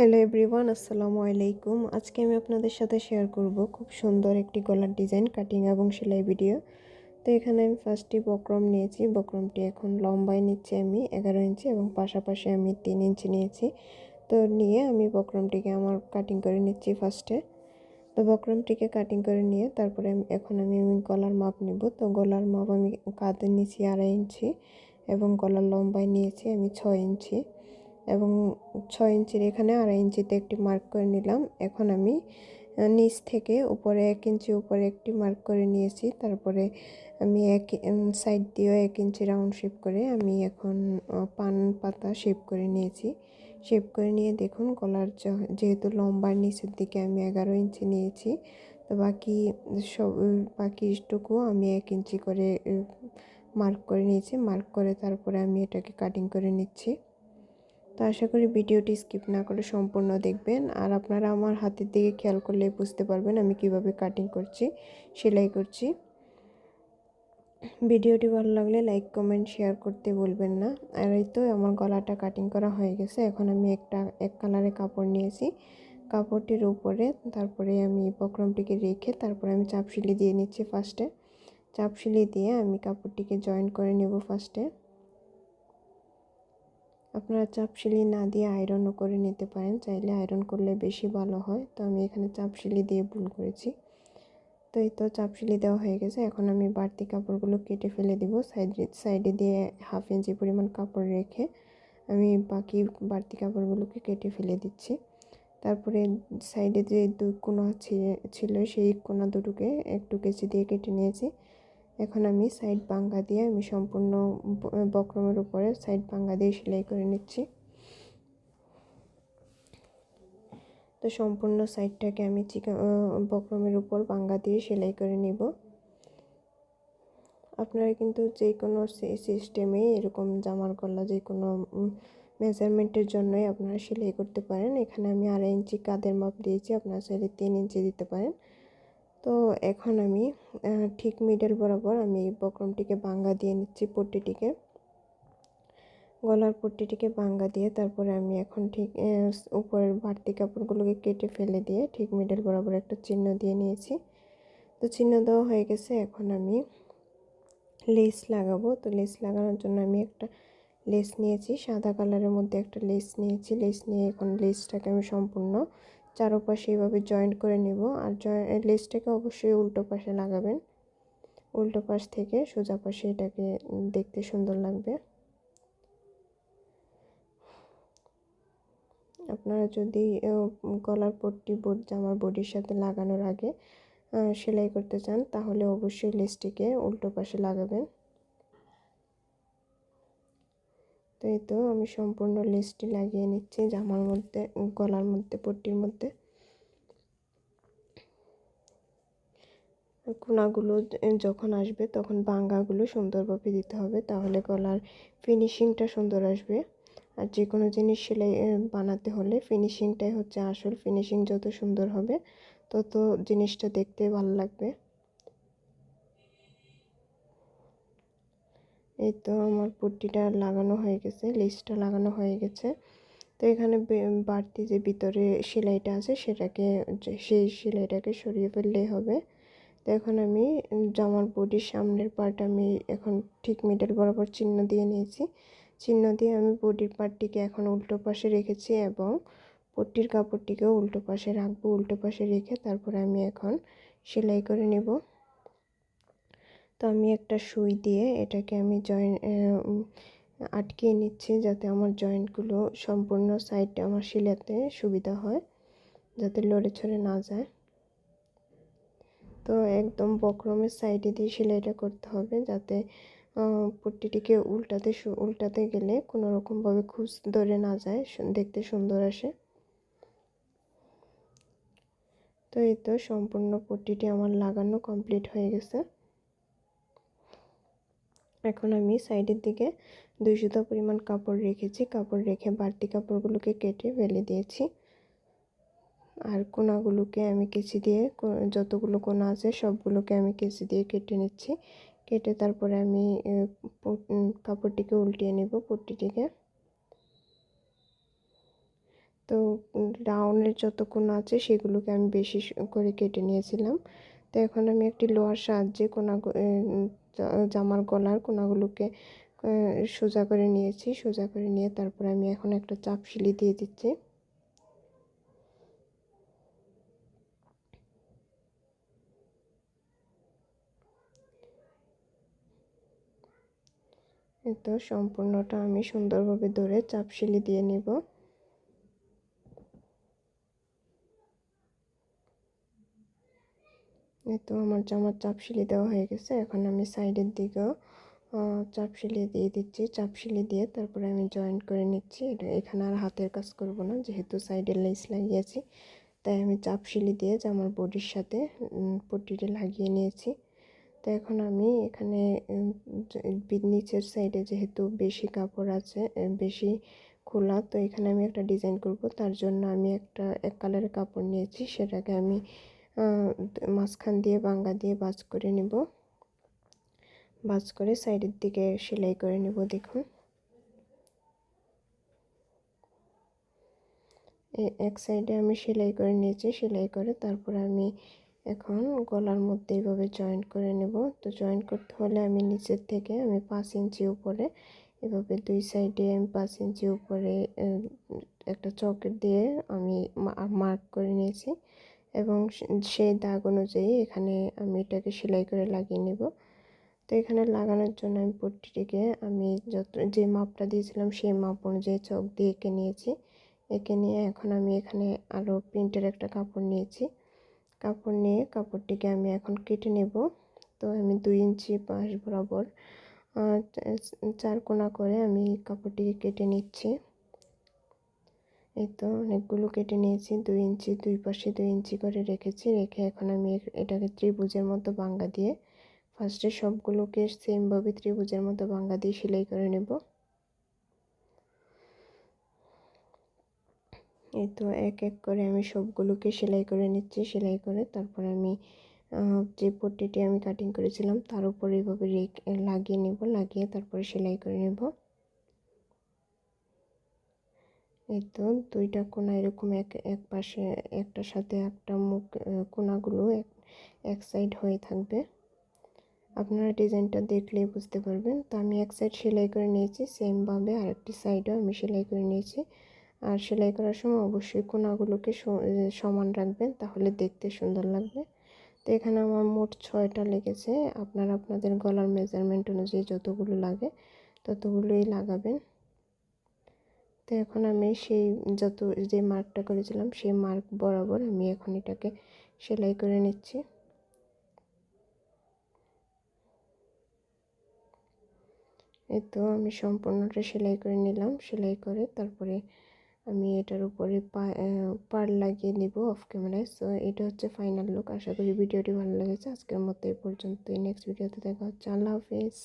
Hello everyone আসসালামু আলাইকুম। আজকে আমি আপনাদের সাথে শেয়ার করব খুব সুন্দর একটি গলার ডিজাইন কাটিং এবং সেলাই ভিডিও তো এখানে আমি ফার্স্টটি বক্রম নিয়েছি। বক্রমটি এখন লম্বায় নিচ্ছি আমি এগারো ইঞ্চি এবং পাশাপাশি আমি তিন ইঞ্চি নিয়েছি। তো নিয়ে আমি বক্রমটিকে আমার কাটিং করে নিচ্ছি ফার্স্টে তো বক্রমটিকে কাটিং করে নিয়ে তারপরে এখন আমি গলার মাপ নেব। তো গলার মাপ আমি কাঁধে নিয়েছি আড়াই ইঞ্চি এবং গলার লম্বায় নিয়েছি আমি ছয় ইঞ্চি। এবং ছয় ইঞ্চির এখানে আড়াই ইঞ্চিতে একটি মার্ক করে নিলাম। এখন আমি নিচ থেকে উপরে এক ইঞ্চি উপরে একটি মার্ক করে নিয়েছি। তারপরে আমি এক সাইড দিয়েও এক ইঞ্চি রাউন্ড শেপ করে আমি এখন পান পাতা শেপ করে নিয়েছি। শেপ করে নিয়ে দেখুন গলার যেহেতু লম্বার নিচের দিকে আমি এগারো ইঞ্চি নিয়েছি, তো বাকি সব বাকিটুকু আমি এক ইঞ্চি করে মার্ক করে নিয়েছি। মার্ক করে তারপরে আমি এটাকে কাটিং করে নিচ্ছি। তো আশা করি ভিডিওটি স্কিপ না করে সম্পূর্ণ দেখবেন। আর আপনারা আমার হাতের দিকে খেয়াল করলে বুঝতে পারবেন আমি কীভাবে কাটিং করছি, সেলাই করছি। ভিডিওটি ভালো লাগলে লাইক কমেন্ট শেয়ার করতে বলবেন না। আর এই তো আমার গলাটা কাটিং করা হয়ে গেছে। এখন আমি একটা, এক কালারে কাপড় নিয়েছি। কাপড়টির উপরে তারপরে আমি বক্রমটিকে রেখে তারপরে আমি চাপশিলি দিয়ে নিচ্ছি ফার্স্টে চাপশিলি দিয়ে আমি কাপড়টিকে জয়েন করে নেব ফার্স্টে আপনারা চাপশিলি না দিয়ে আয়রনও করে নিতে পারেন। চাইলে আয়রন করলে বেশি ভালো হয়। তো আমি এখানে চাপশিলি দিয়ে ভুল করেছি। তো এই তো চাপশিলি দেওয়া হয়ে গেছে। এখন আমি বাড়তি কাপড়গুলো কেটে ফেলে দিব। সাইড সাইডে দিয়ে হাফ ইঞ্চি পরিমাণ কাপড় রেখে আমি বাকি বাড়তি কাপড়গুলোকে কেটে ফেলে দিচ্ছি। তারপরে সাইডে যে দুই কোনা ছিল সেই কোনা দুটোকে একটু কেচি দিয়ে কেটে নিয়েছি। এখন আমি সাইড বাঙ্গা দিয়ে আমি সম্পূর্ণ বক্রমের উপরে সাইড বাঙ্গা দিয়ে সেলাই করে নিচ্ছি। তো সম্পূর্ণ সাইডটাকে আমি চিকা বক্রমের উপর বাঙ্গা দিয়ে সেলাই করে নিব। আপনারা কিন্তু যে কোনো সিস্টেমে এরকম জামার গলা যে কোনো মেজারমেন্টের জন্যই আপনারা সেলাই করতে পারেন। এখানে আমি আড়াই ইঞ্চি কাদের মাপ দিয়েছি, আপনারা চাইলে তিন ইঞ্চি দিতে পারেন। তো এখন আমি ঠিক মিডল বরাবর আমি এই বক্রমটিকে বাঙ্গা দিয়ে নিচ্ছি পট্টিটিকে। গলার পট্টিটিকে বাঙ্গা দিয়ে তারপরে আমি এখন ঠিক উপরের বাড়তি কাপড়গুলোকে কেটে ফেলে দিয়ে ঠিক মিডল বরাবর একটা চিহ্ন দিয়ে নিয়েছি। তো চিহ্ন দেওয়া হয়ে গেছে, এখন আমি লেস লাগাবো। তো লেস লাগানোর জন্য আমি একটা লেস নিয়েছি, সাদা কালারের মধ্যে একটা লেস নিয়েছি। লেস নিয়ে এখন লেসটাকে আমি সম্পূর্ণ চারোপাশে এইভাবে জয়েন্ট করে নেব। আর লেসটাকে অবশ্যই উল্টো পাশে লাগাবেন। উল্টো পাশ থেকে সোজা পাশে এটাকে দেখতে সুন্দর লাগবে। আপনারা যদি গলার পট্টি জামার বডির সাথে লাগানোর আগে সেলাই করতে চান, তাহলে অবশ্যই লেসটিকে উল্টো পাশে লাগাবেন। তো এই তো আমি সম্পূর্ণ লেসটি লাগিয়ে নিচ্ছি জামার মধ্যে গলার মধ্যে, পট্টির মধ্যে। কোনাগুলো যখন আসবে তখন বাঙ্গাগুলো সুন্দরভাবে দিতে হবে, তাহলে গলার ফিনিশিংটা সুন্দর আসবে। আর যে কোনো জিনিস সেলাই বানাতে হলে ফিনিশিংটাই হচ্ছে আসল ফিনিশিং যত সুন্দর হবে তত জিনিসটা দেখতে ভালো লাগবে। এই তো আমার পুট্টিটা লাগানো হয়ে গেছে, লেসটা লাগানো হয়ে গেছে। তো এখানে বাড়তি যে ভিতরে সেলাইটা আছে সেটাকে সেই সেলাইটাকে সরিয়ে ফেললেই হবে। তো এখন আমি জামার বডির সামনের পার্ট আমি এখন ঠিক মিডল বরাবর চিহ্ন দিয়ে নিয়েছি। চিহ্ন দিয়ে আমি বডির পার্টটিকে এখন উল্টো পাশে রেখেছি এবং পট্টির কাপড়টিকেও উল্টো পাশে রাখব, উল্টো পাশে রেখে তারপরে আমি এখন সেলাই করে নেব। তো আমি একটা সুই দিয়ে এটাকে আমি জয়েন আটকিয়ে নিচ্ছি যাতে আমার জয়েন্টগুলো সম্পূর্ণ সাইড আমার শিলাতে সুবিধা হয়, যাতে লড়ে ছড়ে না যায়। তো একদম বক্রমের সাইডে দিয়ে সেলাইটা করতে হবে যাতে পট্টিটিকে উল্টাতে উল্টাতে গেলে কোনো রকমভাবে খুঁজ ধরে না যায় দেখতে সুন্দর আসে। তো এই তো সম্পূর্ণ পট্টিটি আমার লাগানো কমপ্লিট হয়ে গেছে। এখন আমি সাইডের দিকে দুই সুতা পরিমাণ কাপড় রেখেছি। কাপড় রেখে বাড়তি কাপড়গুলোকে কেটে ফেলে দিয়েছি। আর কোনাগুলোকে আমি কেচি দিয়ে, যতগুলো কোনা আছে সবগুলোকে আমি কেচি দিয়ে কেটে নিচ্ছি। কেটে তারপরে আমি কাপড়টিকে উল্টিয়ে নেব পট্টিটিকে। তো রাউন্ডের যত কোনা আছে সেগুলোকে আমি বেশি করে কেটে নিয়েছিলাম। তো এখন আমি একটি লোহার সাহায্যে কোনা জামার গলার কোনাগুলোকে সোজা করে নিয়েছি। সোজা করে নিয়ে তারপরে আমি এখন একটা চাপ সিলি দিয়ে দিচ্ছি। তো সম্পূর্ণটা আমি সুন্দরভাবে ধরে চাপ সিলি দিয়ে নিব। তো আমার জামার চাপ সিলি দেওয়া হয়ে গেছে। এখন আমি সাইডের দিকেও চাপ সিলি দিয়ে দিচ্ছি। চাপ সিলি দিয়ে তারপরে আমি জয়েন্ট করে নিচ্ছি। এখানে আর হাতের কাজ করব না, যেহেতু সাইডে লেস লাগিয়েছি তাই আমি চাপ সিলি দিয়ে জামার বডির সাথে পট্টিটা লাগিয়ে নিয়েছি। তো এখন আমি এখানে নিচের সাইডে যেহেতু বেশি কাপড় আছে বেশি খোলা, তো এখানে আমি একটা ডিজাইন করব। তার জন্য আমি একটা, এক কালারের কাপড় নিয়েছি। সেটাকে আমি মাঝখান দিয়ে, বাঙ্গা দিয়ে বাজ করে নিব। বাজ করে সাইডের দিকে সেলাই করে নেব, দেখুন। এক সাইডে আমি সেলাই করে নিয়েছি, সেলাই করে তারপর আমি এখন গলার মধ্যে এইভাবে জয়েন্ট করে নেব। তো জয়েন্ট করতে হলে আমি নিচের থেকে আমি পাঁচ ইঞ্চি উপরে এভাবে দুই সাইডে আমি পাঁচ ইঞ্চি উপরে একটা চকেট দিয়ে আমি মার্ক করে নিয়েছি। এবং সেই দাগ অনুযায়ী এখানে আমি এটাকে সেলাই করে লাগিয়ে নেব। তো এখানে লাগানোর জন্য আমি পট্টিটিকে আমি যত, যে মাপটা দিয়েছিলাম সেই মাপ অনুযায়ী চক দিয়ে এঁকে নিয়েছি। এঁকে নিয়ে এখন আমি এখানে আরও প্রিন্টের একটা কাপড় নিয়েছি। কাপড় নিয়ে কাপড়টিকে আমি এখন কেটে নেব। তো আমি দুই ইঞ্চি পাশ বরাবর চার কোনা করে আমি কাপড়টিকে কেটে নিচ্ছি। এই তো অনেকগুলো কেটে নিয়েছি, দুই ইঞ্চি দুই পাশে দুই ইঞ্চি করে রেখেছি, রেখে এখন আমি এটাকে ত্রিভুজের মতো বাঙ্গা দিয়ে ফার্স্টে সবগুলোকে সেমভাবে ত্রিভুজের মতো বাঙ্গা দিয়ে সেলাই করে নেব। এই তো এক এক করে আমি সবগুলোকে সেলাই করে নিচ্ছি, সেলাই করে তারপর আমি যে পট্টিটি আমি কাটিং করেছিলাম তার উপরে এভাবে লাগিয়ে নেব, লাগিয়ে তারপরে সেলাই করে নেব। এই তো দুইটা কোনা এরকম এক এক পাশে, একটার সাথে একটা মুখ কোনাগুলো এক এক সাইড হয়ে থাকবে। আপনারা ডিজাইনটা দেখলেই বুঝতে পারবেন। তো আমি এক সাইড সেলাই করে নিয়েছি সেমভাবে আরেকটি সাইডও আমি সেলাই করে নিয়েছি। আর সেলাই করার সময় অবশ্যই কোনাগুলোকে সমান রাখবেন, তাহলে দেখতে সুন্দর লাগবে। তো এখানে আমার মোট ছয়টা লেগেছে। আপনারা আপনাদের গলার মেজারমেন্ট অনুযায়ী যতগুলো লাগে ততগুলোই লাগাবেন। তো এখন আমি সেই যত যে মার্কটা করেছিলাম, সেই মার্ক বরাবর আমি এখন এটাকে সেলাই করে নিচ্ছি। এই তো আমি সম্পূর্ণটা সেলাই করে নিলাম। সেলাই করে তারপরে আমি এটার উপরে পার লাগিয়ে নিব অফ ক্যামেরায় সো এটা হচ্ছে ফাইনাল লুক আশা করি ভিডিওটি ভালো লেগেছে। আজকের মতো এই পর্যন্তই। নেক্সট ভিডিওতে দেখা হচ্ছে। আল্লাহ হাফিজ।